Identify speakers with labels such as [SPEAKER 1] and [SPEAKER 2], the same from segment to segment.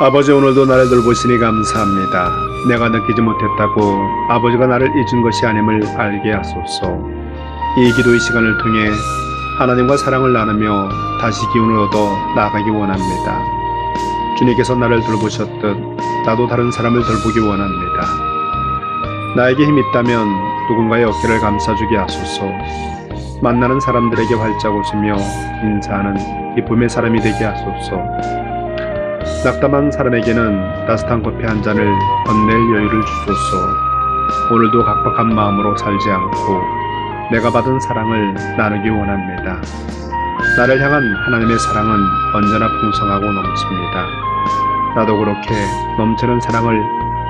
[SPEAKER 1] 아버지 오늘도 나를 돌보시니 감사합니다. 내가 느끼지 못했다고 아버지가 나를 잊은 것이 아님을 알게 하소서. 이 기도의 시간을 통해 하나님과 사랑을 나누며 다시 기운을 얻어 나아가기 원합니다. 주님께서 나를 돌보셨듯 나도 다른 사람을 돌보기 원합니다. 나에게 힘 있다면 누군가의 어깨를 감싸주게 하소서. 만나는 사람들에게 활짝 웃으며 인사하는 기쁨의 사람이 되게 하소서. 낙담한 사람에게는 따뜻한 커피 한 잔을 건넬 여유를 주소서. 오늘도 각박한 마음으로 살지 않고 내가 받은 사랑을 나누기 원합니다. 나를 향한 하나님의 사랑은 언제나 풍성하고 넘칩니다. 나도 그렇게 넘치는 사랑을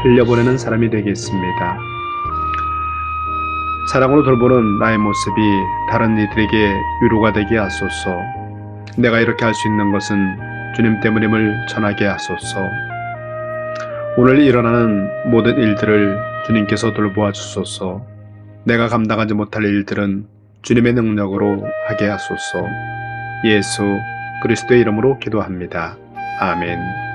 [SPEAKER 1] 흘려보내는 사람이 되겠습니다. 사랑으로 돌보는 나의 모습이 다른 이들에게 위로가 되게 하소서. 내가 이렇게 할 수 있는 것은 주님 때문임을 전하게 하소서. 오늘 일어나는 모든 일들을 주님께서 돌보아 주소서. 내가 감당하지 못할 일들은 주님의 능력으로 하게 하소서. 예수 그리스도의 이름으로 기도합니다. 아멘.